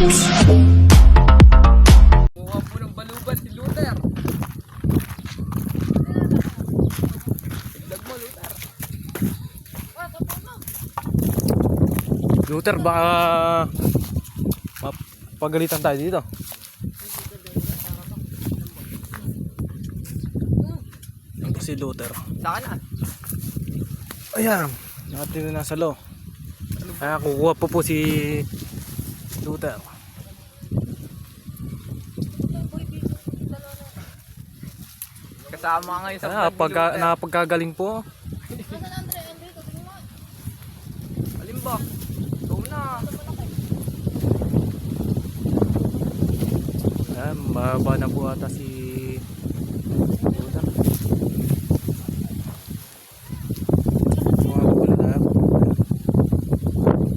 Kuha po baluban si Luther. Tiglag mo, Luther. Luther, baka mapagalitan tayo dito. Si Luther. Saan na? Ayan, natin na nasa lo. Kaya kukuha po po si Luther. Kasama nga ngayon sa Ah, pagka, napagkagaling po. Alin ba? Ikaw na. Ayan, mababa na po ata si.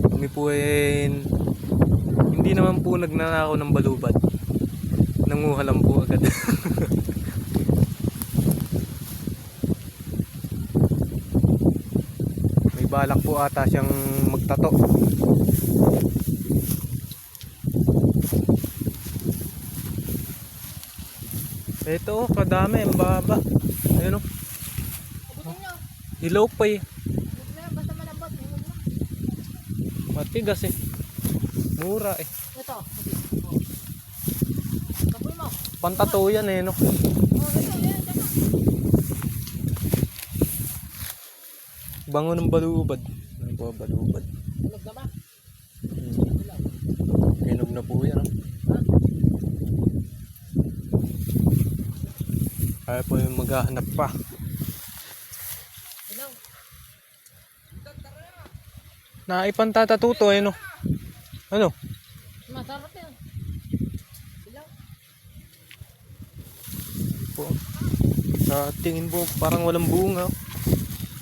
Kami po ay hindi naman po nagnanakaw ng balubad. Nanguha lang po agad. May balak po ata siyang magtato. Ito, oh, kadami, ang baba. Ayun oh. Hilaw pa eh. Matigas eh. Mura eh. Ito. Kapoy mo. Pantato yan eh no. Oh. Bango ng balubad. Ano ba balubad? Tulog na ba? Hmm. Hinog na po yan. Oh. Kaya po yung maghahanap pa. Ilaw. Naipantatato eh no. Ano? Masarap yan. Ilaw. Po. Sa tingin po parang walang bunga.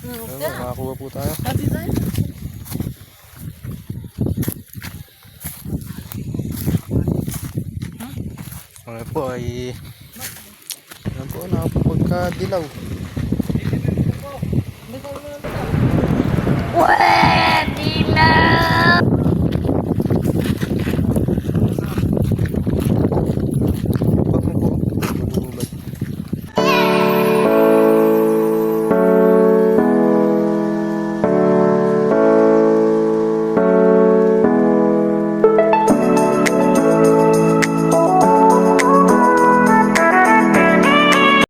Ayun, kaya. makakuha po tayo. Sabi tayo. Mga po ay Ayan po, nakapagkadilaw.